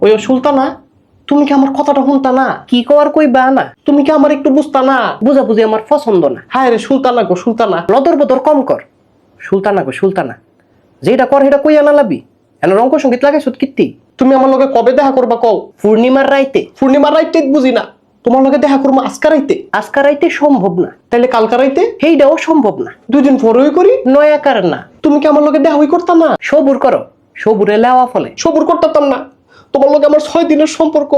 ওই সুলতানা, তুমি কি আমার কথাটা শুনতা না? কি কই বা না? তুমি কি আমার একটু বুঝতা না? বুঝা বুঝি আমার পছন্দ না। হায় রে সুলতানা গো, সুলতানা লদর বদর কম কর। সুলতানা গো, সুলতানা যেটা কর সেটা কই আনা লাবি। এন রঙ্গ সংগীত লাগে সুত কীর্তি। তুমি আমার লগে কবে দেখা করবা কও? পূর্ণিমার রাইতে। পূর্ণিমার রাইতে বুঝি না। তোমার লগে দেখা করব আজকা রাইতে। আজকা রাইতে সম্ভব না। তাইলে কালকা রাইতে? সেইটাও সম্ভব না। দুই দিন পরেই করি? নয়াকার না। তুমি কি আমার লগে দেখা হই করতাম না? সবুর করো। সবুরে লেওয়া ফলে। সবুর করতাম না। তোমার লগে আমার ছয় দিনের সম্পর্ক।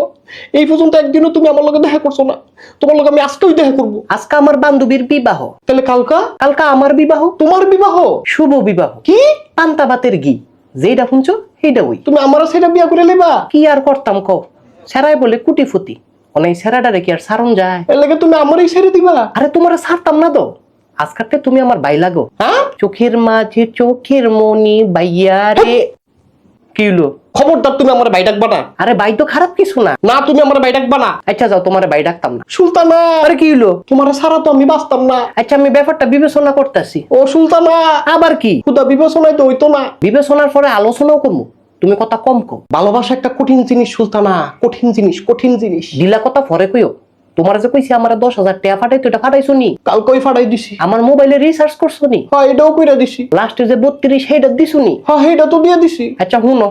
এই পর্যন্ত একদিনও তুমি আমার লগে দেখা করছ না। তোমার লগে আমি আজকেও দেখা করব। আজকে আমার বান্ধবীর বিবাহ। তাহলে কালকা? কালকা আমার বিবাহ। তোমার বিবাহ? শুভ বিবাহ। কি? পান্তা ভাতের ঘি। যেটা শুনছো সেইটা ওই। তুমি আমার সেটা বিয়া করে লেবা কি আর করতাম কও? সেরাই বলে কুটি ফুটি অনেক সেরাডারে কি আর সারণ যায়। এর লাগে তুমি আমারই সেরে দিবা? আরে তোমার সারতাম না তো। আজকাতে তুমি আমার বাই লাগো। হ্যাঁ? চোখের মাঝে চোখের মনি বাইয়া রে। কি হলো খবরদার তুমি আমার বাই ডাকবা না। আরে বাই তো খারাপ কিছু না। না তুমি আমার বাই ডাকবা না। আচ্ছা যাও তোমার বাই ডাকতাম না। সুলতানা! আরে কি হলো তোমার সারা তো আমি বাঁচতাম না। আচ্ছা আমি ব্যাপারটা বিবেচনা করতেছি। ও সুলতানা! আবার কি? খুদা বিবেচনায় তো হইতো না। বিবেচনার পরে আলোচনাও করব। তুমি কথা কম কো ভালোবাসা একটা কঠিন জিনিস সুলতানা। কঠিন জিনিস কঠিন জিনিস। দিলা কথা পরে কইও। তোমার যে কইছি আমার দশ হাজার টাকা ফাটাই তো এটা ফাটাইছো নি? কালকেই ফাড়াই দিছি। আমার মোবাইলে রিসার্চ করছ নি? হ্যাঁ এটাও কইরা দিছি। লাস্টে যে বত্রিশ সেইটা দিছো নি? হ্যাঁ এটা তো দিয়ে দিছি। আচ্ছা হুনো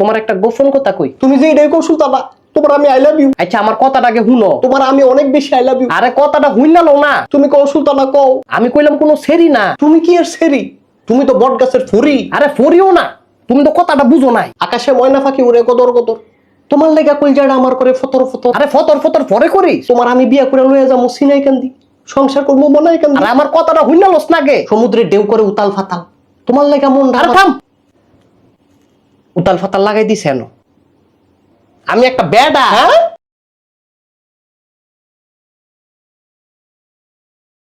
তোমার একটা গোপন কথা কই। তুমি যে এটাই কও সুলতানা তোমার আমি আই লাভ ইউ আচ্ছা আমার কথাটাকে হুনো তোমার আমি অনেক বেশি আই লাভ ইউ আরে কথাটা হুইনা লও না তুমি কও সুলতানা কও। আমি কইলাম কোনো সেরি না। তুমি কি এর সেরি? তুমি তো বট গাছের ফুরি। আরে ফরিও না। তুমি তো কথাটা বুঝো নাই। আকাশে ময়না পাখি উড়ে কদর কদর তোমার লেগা কইজাটা আমার করে ফতর ফতর। আরে ফতর ফতর পরে করিস। তোমার আমি বিয়া করে লয়ে যাব সিনাই কান্দি। সংসার করব মনাই কান্দি। আর আমার কথাটা হুইনা লস না গে সমুদ্রে ঢেউ করে উতাল ফাতাল। তোমার লেগা মন আরে থাম। উতাল ফাতাল লাগাই দিছে আমি একটা বেডা। হ্যাঁ?